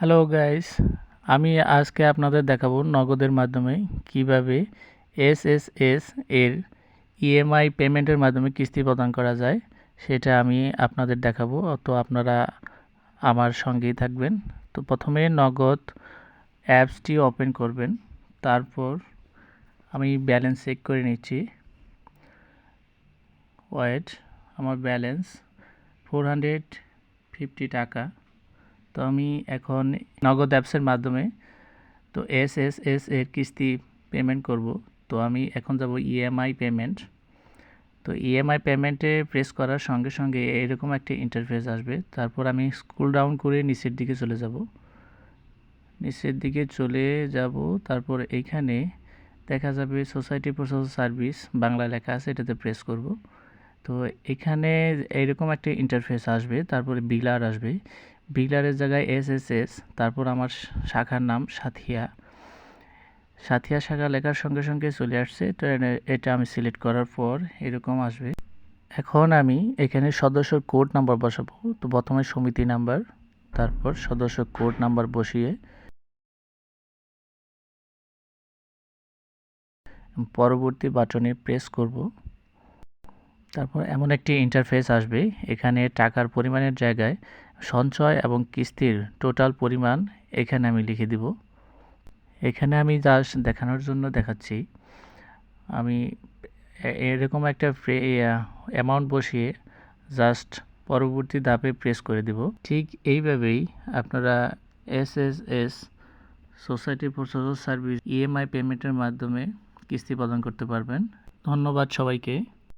Hello guys আমি আজকে আপনাদের দেখাবো নগদের মাধ্যমে কীভাবে এস এস এস এর ইএমআই পেমেন্টের মাধ্যমে কিস্তি প্রদান করা যায়, সেটা আমি আপনাদের দেখাবো। তো আপনারা আমার সঙ্গেই থাকবেন। তো প্রথমে নগদ অ্যাপসটি ওপেন করবেন। তারপর আমি ব্যালেন্স চেক করে নিচ্ছি। ওয়েট আমার ব্যালেন্স ফোর হান্ড্রেড ফিফটি টাকা। তো আমি এখন নগদ অ্যাপসের মাধ্যমে তো এস এস এস এর কিস্তি পেমেন্ট করব। তো আমি এখন যাব ইএমআই পেমেন্ট তো ইএমআই পেমেন্টে প্রেস করার সঙ্গে সঙ্গে এরকম একটা ইন্টারফেস আসবে। তারপর আমি স্কুল ডাউন করে নিচের দিকে চলে যাব। নিচের দিকে চলে যাব। তারপর এইখানে দেখা যাবে সোসাইটি ফর সার্ভিস বাংলা লেখা আছে, এটাতে প্রেস করব। তো এখানে এইরকম একটা ইন্টারফেস আসবে। তারপরে বিলার আসবে। বিলারের জায়গায় এস এস এস, তারপর আমার শাখার নাম সাথিয়া। সাথিয়া শাখা লেখার সঙ্গে সঙ্গে চলে আসছে তো এটা আমি সিলেক্ট করার পর এরকম আসবে। এখন আমি এখানে সদস্য কোড নাম্বার বসাবো, তো প্রথমে সমিতি নাম্বার, তারপর সদস্য কোড নাম্বার বসিয়ে পরবর্তী বাটনে প্রেস করব। তারপর এমন একটি ইন্টারফেস আসবে, এখানে টাকার পরিমাণের জায়গায় সঞ্চয় এবং কিস্তির টোটাল পরিমাণ এখানে আমি লিখে দিব। এখানে আমি জাস্ট দেখানোর জন্য দেখাচ্ছি। আমি এরকম একটা অ্যামাউন্ট বসিয়ে জাস্ট পরবর্তী ধাপে প্রেস করে দিব। ঠিক এইভাবেই আপনারা S S S society for social service EMI পেমেন্টের মাধ্যমে কিস্তি প্রদান করতে পারবেন। ধন্যবাদ সবাইকে।